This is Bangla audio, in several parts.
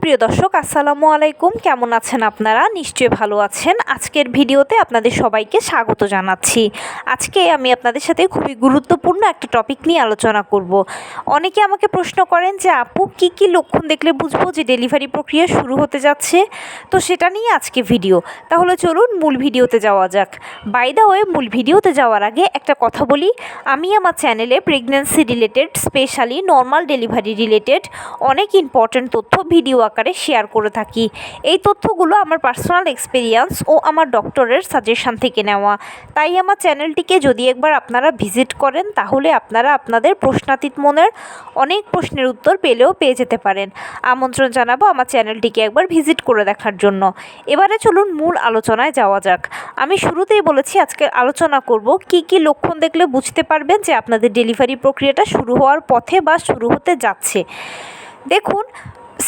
সুপ্রিয় দর্শক, আসসালামু আলাইকুম। কেমন আছেন আপনারা? নিশ্চয়ই ভালো আছেন। আজকের ভিডিওতে আপনাদের সবাইকে স্বাগত জানাচ্ছি। আজকে আমি আপনাদের সাথে খুবই গুরুত্বপূর্ণ একটা টপিক নিয়ে আলোচনা করব। অনেকে আমাকে প্রশ্ন করেন যে, আপু, কি কি লক্ষণ দেখলে বুঝব যে ডেলিভারি প্রক্রিয়া শুরু হতে যাচ্ছে? তো সেটা নিয়ে আজকে ভিডিও তাহলে চলুন মূল ভিডিওতে যাওয়া যাক। বাই ওয়ে মূল ভিডিওতে যাওয়ার আগে একটা কথা বলি। আমি আমার চ্যানেলে pregnancy related specially normal delivery related অনেক ইম্পর্ট্যান্ট তথ্য ভিডিও আকারে শেয়ার করে থাকি। এই তথ্যগুলো আমার পার্সোনাল এক্সপিরিয়েন্স ও আমার ডক্টরের সাজেশন থেকে নেওয়া। তাই আমার চ্যানেলটিকে যদি একবার আপনারা ভিজিট করেন, তাহলে আপনারা আপনাদের প্রশ্নাতীত মনের অনেক প্রশ্নের উত্তর পেলেও পেয়ে যেতে পারেন। আমন্ত্রণ জানাব আমার চ্যানেলটিকে একবার ভিজিট করে দেখার জন্য। এবারে চলুন মূল আলোচনায় যাওয়া যাক। আমি শুরুতেই বলেছি, আজকে আলোচনা করব কি কি লক্ষণ দেখলে বুঝতে পারবেন যে আপনাদের ডেলিভারি প্রক্রিয়াটা শুরু হওয়ার পথে বা শুরু হতে যাচ্ছে। দেখুন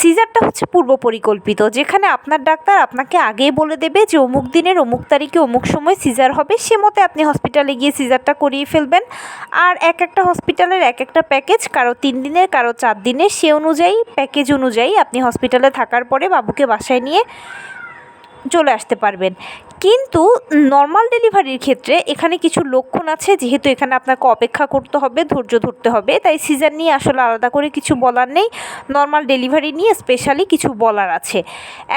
সিজারটা হচ্ছে পূর্ব পরিকল্পিত, যেখানে আপনার ডাক্তার আপনাকে আগেই বলে দেবে যে অমুক দিনের, অমুক তারিখে, অমুক সময় সিজার হবে। সে মতে আপনি হসপিটালে গিয়ে সিজারটা করিয়ে ফেলবেন। আর এক একটা হসপিটালের এক একটা প্যাকেজ, কারও তিন দিনের, কারও চার দিনের, সে অনুযায়ী, প্যাকেজ অনুযায়ী আপনি হসপিটালে থাকার পরে বাবুকে বাসায় নিয়ে চলে আসতে পারবেন। কিন্তু নর্মাল ডেলিভারির ক্ষেত্রে এখানে কিছু লক্ষণ আছে, যেহেতু এখানে আপনাকে অপেক্ষা করতে হবে, ধৈর্য ধরতে হবে। তাই সিজার নিয়ে আসলে আলাদা করে কিছু বলার নেই। নর্মাল ডেলিভারি নিয়ে স্পেশালি কিছু বলার আছে।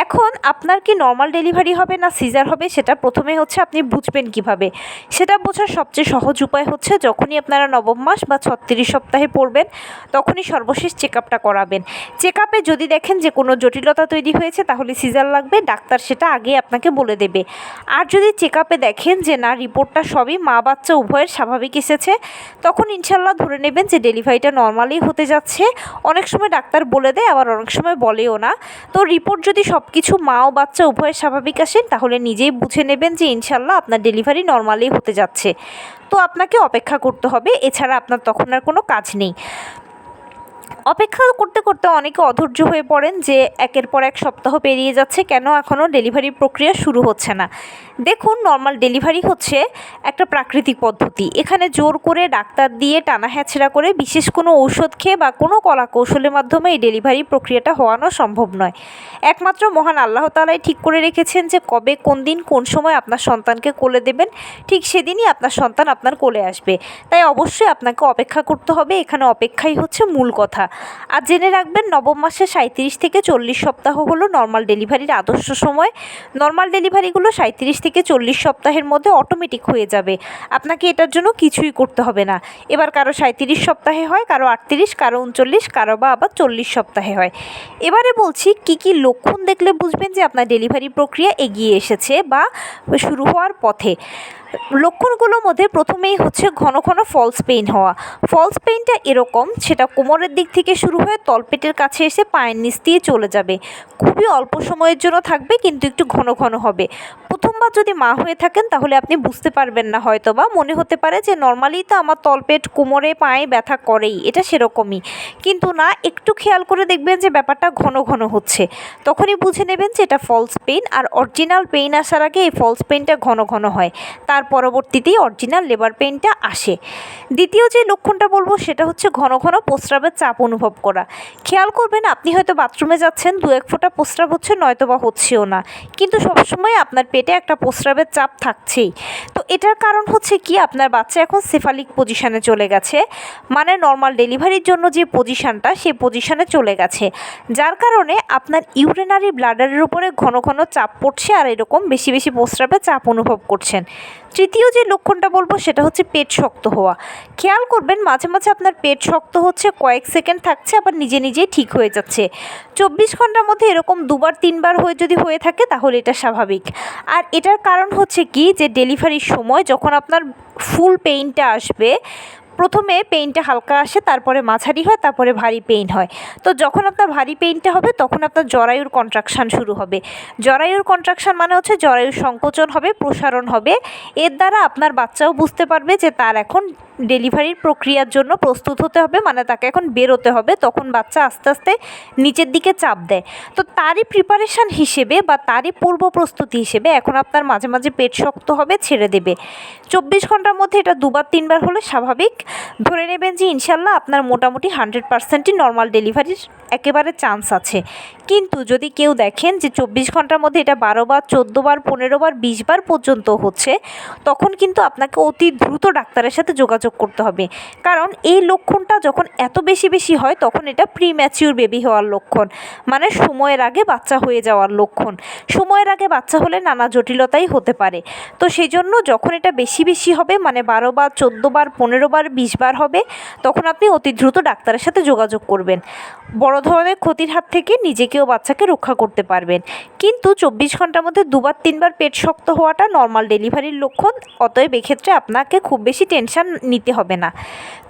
এখন আপনার কি নর্মাল ডেলিভারি হবে না সিজার হবে, সেটা প্রথমে হচ্ছে আপনি বুঝবেন কীভাবে। সেটা বোঝার সবচেয়ে সহজ উপায় হচ্ছে, যখনই আপনারা নবম মাস বা ছত্রিশ সপ্তাহে পড়বেন, তখনই সর্বশেষ চেক আপটা করাবেন। চেক আপে যদি দেখেন যে কোনো জটিলতা তৈরি হয়েছে, তাহলে সিজার লাগবে, ডাক্তার সেটা আগে আপনাকে বলে দেবে। আর যদি চেক আপে দেখেন যে, না, রিপোর্টটা সবই মা বাচ্চা উভয়ের স্বাভাবিক এসেছে, তখন ইনশাল্লাহ ধরে নেবেন যে ডেলিভারিটা নর্মালি হতে যাচ্ছে। অনেক সময় ডাক্তার বলে দেয়, আবার অনেক সময় বলেও না। তো রিপোর্ট যদি সব কিছু মা ও বাচ্চা উভয়ের স্বাভাবিক আসেন তাহলে নিজেই বুঝে নেবেন যে ইনশাল্লাহ আপনার ডেলিভারি নর্মালি হতে যাচ্ছে। তো আপনাকে অপেক্ষা করতে হবে। এছাড়া আপনার তখন আর কোনো কাজ নেই। অপেক্ষা করতে করতে অনেকে অধৈর্য হয়ে পড়েন যে একের পর এক সপ্তাহ পেরিয়ে যাচ্ছে, কেন এখনও ডেলিভারি প্রক্রিয়া শুরু হচ্ছে না? দেখুন নর্মাল ডেলিভারি হচ্ছে একটা প্রাকৃতিক পদ্ধতি। এখানে জোর করে ডাক্তার দিয়ে টানা হ্যাচড়া করে বিশেষ কোনো ঔষধ খেয়ে বা কোনো কলা কৌশলের মাধ্যমে এই ডেলিভারি প্রক্রিয়াটা হওয়ানো সম্ভব নয়। একমাত্র মহান আল্লাহ তালাই ঠিক করে রেখেছেন যে কবে, কোন দিন, কোন সময় আপনার সন্তানকে কোলে দেবেন, ঠিক সেদিনই আপনার সন্তান আপনার কোলে আসবে। তাই অবশ্যই আপনাকে অপেক্ষা করতে হবে। এখানে অপেক্ষাই হচ্ছে মূল কথা। আর জেনে রাখবেন, নবম মাসে সাঁত্রিশ থেকে চল্লিশ সপ্তাহ হলো নর্মাল ডেলিভারির আদর্শ সময়। নর্মাল ডেলিভারিগুলো সাঁত্রিশ থেকে চল্লিশ সপ্তাহের মধ্যে অটোমেটিক হয়ে যাবে। আপনাকে এটার জন্য কিছুই করতে হবে না। এবার কারও সাঁত্রিশ সপ্তাহে হয়, কারও আটত্রিশ, কারও উনচল্লিশ, কারও বা আবার চল্লিশ সপ্তাহে হয়। এবারে বলছি, কি কি লক্ষণ দেখলে বুঝবেন যে আপনার ডেলিভারি প্রক্রিয়া এগিয়ে এসেছে বা শুরু হওয়ার পথে? লক্ষণগুলোর মধ্যে প্রথমেই হচ্ছে ঘন ঘন ফলস পেইন হওয়া। ফলস পেইনটা এরকম, সেটা কোমরের দিক থেকে শুরু হয়ে তলপেটের কাছে এসে পায়ের নিচ দিয়ে চলে যাবে। খুবই অল্প সময়ের জন্য থাকবে, কিন্তু একটু ঘন ঘন হবে। প্রথমবার যদি মা হয়ে থাকেন, তাহলে আপনি বুঝতে পারবেন না হয়তো বা মনে হতে পারে যে নর্মালি তো আমার তলপেট, কোমরে, পায়ে ব্যথা করেই, এটা সেরকমই। কিন্তু না, একটু খেয়াল করে দেখবেন যে ব্যাপারটা ঘন ঘন হচ্ছে। তখনই বুঝে নেবেন যে এটা ফলস পেইন আর অরিজিনাল পেইন আসার আগে এই ফলস পেইনটা ঘন ঘন হয়। তার পরবর্তীতেই অরিজিনাল লেবার পেইনটা আসে। দ্বিতীয় যে লক্ষণটা বলব, সেটা হচ্ছে ঘন ঘন প্রস্রাবের চাপ অনুভব করা। খেয়াল করবেন, আপনি হয়তো বাথরুমে যাচ্ছেন, দু এক ফোঁটা প্রস্রাব হচ্ছে নয়তো বা হচ্ছেও না। কিন্তু সবসময় আপনার পেটে একটা প্রস্রাবের চাপ থাকছেই। তো এটার কারণ হচ্ছে কি, আপনার বাচ্চা এখন সেফালিক পজিশানে চলে গেছে। মানে নর্মাল ডেলিভারির জন্য যে পজিশানটা সেই পজিশানে চলে গেছে। যার কারণে আপনার ইউরিনারি ব্লাডারের উপরে ঘন ঘন চাপ পড়ছে, আর এরকম বেশি বেশি প্রস্রাবে চাপ অনুভব করছেন। তৃতীয় যে লক্ষণটা বলব সেটা হচ্ছে পেট শক্ত হওয়া। খেয়াল করবেন মাঝে মাঝে আপনার পেট শক্ত হচ্ছে, কয়েক সেকেন্ড থাকছে, আবার নিজে নিজেই ঠিক হয়ে যাচ্ছে। চব্বিশ ঘণ্টার মধ্যে এরকম দুবার, তিনবার হয়ে যদি হয়ে থাকে তাহলে এটা স্বাভাবিক। আর এটার কারণ হচ্ছে কি যে ডেলিভারির সময় যখন আপনার ফুল পেইনটা আসবে প্রথমে পেইনটা হালকা আসে, তারপরে মাঝারি হয়, তারপরে ভারী পেইন হয়। তো যখন আপনার ভারী পেইনটা হবে, তখন আপনার জরায়ুর কন্ট্রাকশান শুরু হবে। জরায়ুর কন্ট্রাকশান মানে হচ্ছে জরায়ুর সংকোচন হবে, প্রসারণ হবে। এর দ্বারা আপনার বাচ্চাও বুঝতে পারবে যে তার এখন ডেলিভারির প্রক্রিয়ার জন্য প্রস্তুত হতে হবে মানে তাকে এখন বেরোতে হবে। তখন বাচ্চা আস্তে আস্তে নিচের দিকে চাপ দেয়। তো তারই প্রিপারেশান হিসেবে বা তারই পূর্ব প্রস্তুতি হিসেবে এখন আপনার মাঝে মাঝে পেট শক্ত হবে, ছেড়ে দেবে। চব্বিশ ঘণ্টার মধ্যে এটা দুবার, তিনবার হলে স্বাভাবিক। ধরে নেবেন যে ইনশাল্লাহ আপনার মোটামুটি হান্ড্রেড পার্সেন্টই নর্মাল ডেলিভারির একেবারে চান্স আছে। কিন্তু যদি কেউ দেখেন যে চব্বিশ ঘণ্টার মধ্যে এটা বারো বার চোদ্দ বার পনেরো বার বিশ বার পর্যন্ত হচ্ছে, তখন কিন্তু আপনাকে অতি দ্রুত ডাক্তারের সাথে যোগাযোগ করতে হবে। কারণ এই লক্ষণটা যখন এত বেশি বেশি হয়, তখন এটা প্রি ম্যাচিউর বেবি হওয়ার লক্ষণ। মানে সময়ের আগে বাচ্চা হয়ে যাওয়ার লক্ষণ। সময়ের আগে বাচ্চা হলে নানা জটিলতাই হতে পারে। তো সেই জন্য যখন এটা বেশি বেশি হবে মানে বারো বার, চোদ্দ বার, পনেরো বার, বিশ বার হবে, তখন আপনি অতি দ্রুত ডাক্তারের সাথে যোগাযোগ করবেন। বড় ধরনের ক্ষতির হাত থেকে নিজেকেও বাচ্চাকে রক্ষা করতে পারবেন। কিন্তু চব্বিশ ঘণ্টার মধ্যে দুবার, তিনবার পেট শক্ত হওয়াটা নর্মাল ডেলিভারির লক্ষণ। অতএব এক্ষেত্রে আপনাকে খুব বেশি টেনশন নিতে হবে না।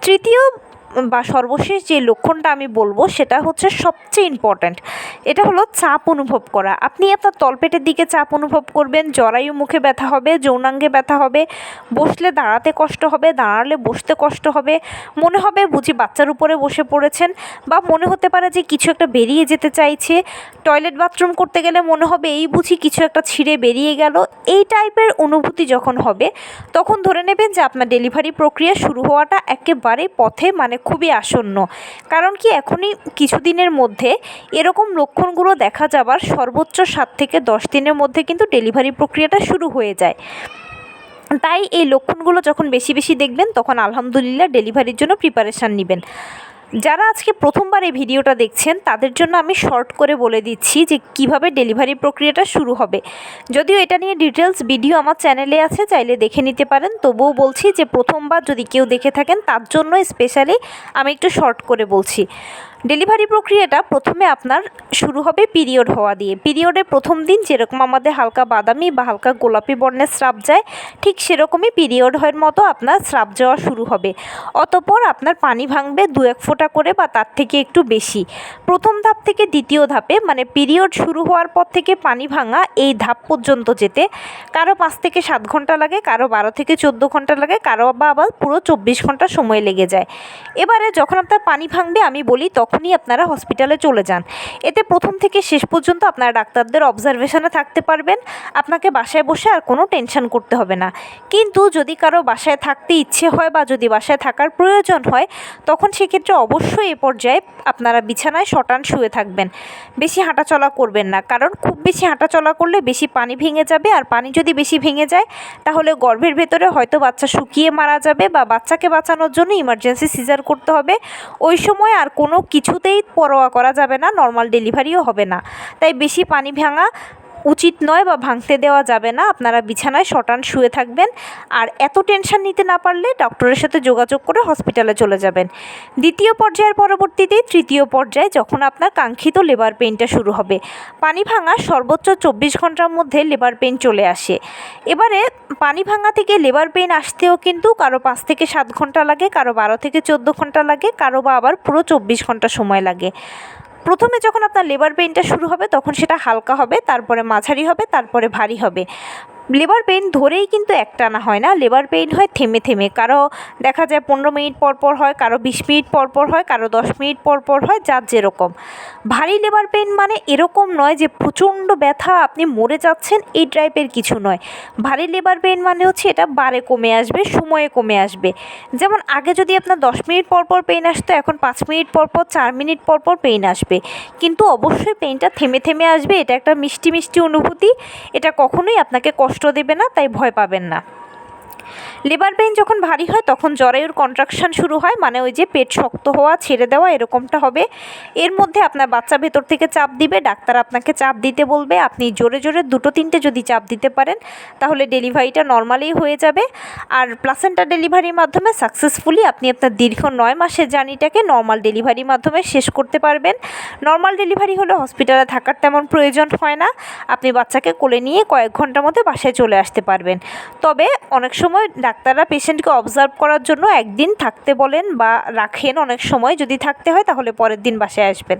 তৃতীয় বা সর্বশেষ যে লক্ষণটা আমি বলব সেটা হচ্ছে সবচেয়ে ইম্পর্ট্যান্ট এটা হলো চাপ অনুভব করা। আপনি আপনার তলপেটের দিকে চাপ অনুভব করবেন, জরায়ু মুখে ব্যথা হবে, যৌনাঙ্গে ব্যথা হবে, বসলে দাঁড়াতে কষ্ট হবে, দাঁড়ালে বসতে কষ্ট হবে, মনে হবে বুঝি বাচ্চার উপরে বসে পড়েছেন বা মনে হতে পারে যে কিছু একটা বেরিয়ে যেতে চাইছে। টয়লেট বাথরুম করতে গেলে মনে হবে এই বুঝি কিছু একটা ছিঁড়ে বেরিয়ে গেল। এই টাইপের অনুভূতি যখন হবে, তখন ধরে নেবেন যে আপনার ডেলিভারি প্রক্রিয়া শুরু হওয়াটা একেবারেই পথে মানে খুবই আসন্ন। কারণ কি এখনই কিছুদিনের মধ্যে এরকম লক্ষণগুলো দেখা যাবার সর্বোচ্চ সাত থেকে দশ দিনের মধ্যে কিন্তু ডেলিভারি প্রক্রিয়াটা শুরু হয়ে যায়। তাই এই লক্ষণগুলো যখন বেশি বেশি দেখবেন, তখন আলহামদুলিল্লাহ ডেলিভারির জন্য প্রিপারেশান নেবেন। যারা আজকে প্রথমবার এই ভিডিওটা দেখছেন, তাদের জন্য আমি শর্ট করে বলে দিচ্ছি যে কীভাবে ডেলিভারি প্রক্রিয়াটা শুরু হবে। যদিও এটা নিয়ে ডিটেলস ভিডিও আমার চ্যানেলে আছে, চাইলে দেখে নিতে পারেন। তবুও বলছি যে প্রথমবার যদি কেউ দেখে থাকেন, তার জন্য স্পেশালি আমি একটু শর্ট করে বলছি। ডেলিভারি প্রক্রিয়াটা প্রথমে আপনার শুরু হবে পিরিয়ড হওয়া দিয়ে। পিরিয়ডের প্রথম দিন যেরকম আমাদের হালকা বাদামি বা হালকা গোলাপি বর্ণের স্রাব যায়, ঠিক সেরকমই পিরিয়ড হওয়ার মতো আপনার স্রাব যাওয়া শুরু হবে। অতপর আপনার পানি ভাঙবে দু এক ফোঁটা করে বা তার থেকে একটু বেশি। প্রথম ধাপ থেকে দ্বিতীয় ধাপে মানে পিরিয়ড শুরু হওয়ার পর থেকে পানি ভাঙা এই ধাপ পর্যন্ত যেতে, কারও পাঁচ থেকে সাত ঘণ্টা লাগে, কারও বারো থেকে চোদ্দ ঘণ্টা লাগে, কারও বা আবার পুরো চব্বিশ ঘণ্টা সময় লেগে যায়। এবারে যখন আপনার পানি ভাঙবে আমি বলি তখনই আপনারা হসপিটালে চলে যান। এতে প্রথম থেকে শেষ পর্যন্ত আপনারা ডাক্তারদের অবজারভেশনে থাকতে পারবেন। আপনাকে বাসায় বসে আর কোনো টেনশন করতে হবে না। কিন্তু যদি কারও বাসায় থাকতে ইচ্ছে হয় বা যদি বাসায় থাকার প্রয়োজন হয়, তখন সেক্ষেত্রে অবশ্যই এ পর্যায়ে আপনারা বিছানায় শটান শুয়ে থাকবেন। বেশি হাঁটাচলা করবেন না। কারণ খুব বেশি হাঁটাচলা করলে বেশি পানি ভেঙে যাবে। আর পানি যদি বেশি ভেঙে যায়, তাহলে গর্ভের ভেতরে হয়তো বাচ্চা শুকিয়ে মারা যাবে বা বাচ্চাকে বাঁচানোর জন্য ইমার্জেন্সি সিজার করতে হবে। ওই সময় আর কোনো কিছুতেই পরোয়া করা যাবে না নর্মাল ডেলিভারিও হবে না। তাই বেশি পানি ভাঙা উচিত নয় বা ভাঙতে দেওয়া যাবে না। আপনারা বিছানায় শটান শুয়ে থাকবেন। আর এত টেনশন নিতে না পারলে ডক্টরের সাথে যোগাযোগ করে হসপিটালে চলে যাবেন। দ্বিতীয় পর্যায়ের পরবর্তীতে তৃতীয় পর্যায়ে যখন আপনার কাঙ্ক্ষিত লেবার পেইনটা শুরু হবে। পানি ভাঙা সর্বোচ্চ চব্বিশ ঘণ্টার মধ্যে লেবার পেইন চলে আসে। এবারে পানি ভাঙা থেকে লেবার পেইন আসতেও কিন্তু কারও পাঁচ থেকে সাত ঘণ্টা লাগে, কারও বারো থেকে চোদ্দ ঘণ্টা লাগে, কারও বা আবার পুরো চব্বিশ ঘণ্টা সময় লাগে। প্রথমে যখন আপনার লেবার পেইনটা শুরু হবে, তখন সেটা হালকা হবে, তারপরে মাঝারি হবে, তারপরে ভারী হবে। লেবার পেইন ধরেই কিন্তু একটানা হয় না। লেবার পেইন হয় থেমে থেমে। কারও দেখা যায় পনেরো মিনিট পর পর হয়, কারও বিশ মিনিট পর পর হয়, কারও দশ মিনিট পর পর হয়, যার যেরকম। ভারী লেবার পেইন মানে এরকম নয় যে প্রচণ্ড ব্যথা, আপনি মরে যাচ্ছেন, এই টাইপের কিছু নয়। ভারী লেবার পেইন মানে হচ্ছে এটা বারে কমে আসবে, সময়ে কমে আসবে। যেমন আগে যদি আপনার দশ মিনিট পর পর পেইন আসতো, এখন পাঁচ মিনিট পর পর, চার মিনিট পর পর পেইন আসবে। কিন্তু অবশ্যই পেইনটা থেমে থেমে আসবে, এটা একটা মিষ্টি মিষ্টি অনুভূতি। এটা কখনোই আপনাকে কষ্ট দেবে না তাই ভয় পাবেন না। লেবার পেইন যখন ভারী হয়, তখন জরায়ুর কন্ট্রাকশন শুরু হয় মানে ওই যে পেট শক্ত হওয়া, ছেড়ে দেওয়া, এরকমটা হবে। এর মধ্যে আপনার বাচ্চা ভেতর থেকে চাপ দিবে, ডাক্তার আপনাকে চাপ দিতে বলবে, আপনি জোরে জোরে দুটো তিনটে যদি চাপ দিতে পারেন, তাহলে ডেলিভারিটা নর্মালি হয়ে যাবে। আর প্লাসেন্টা ডেলিভারির মাধ্যমে সাকসেসফুলি আপনি আপনার দীর্ঘ নয় মাসের জার্নিটাকে নর্মাল ডেলিভারির মাধ্যমে শেষ করতে পারবেন। নর্মাল ডেলিভারি হলে হসপিটালে থাকার তেমন প্রয়োজন হয় না। আপনি বাচ্চাকে কোলে নিয়ে কয়েক ঘণ্টার মধ্যে বাসায় চলে আসতে পারবেন। তবে অনেক সময় ডাক্তাররা পেশেন্টকে অবজার্ভ করার জন্য একদিন থাকতে বলেন বা রাখেন অনেক সময়। যদি থাকতে হয় তাহলে পরের দিন বাসায় আসবেন।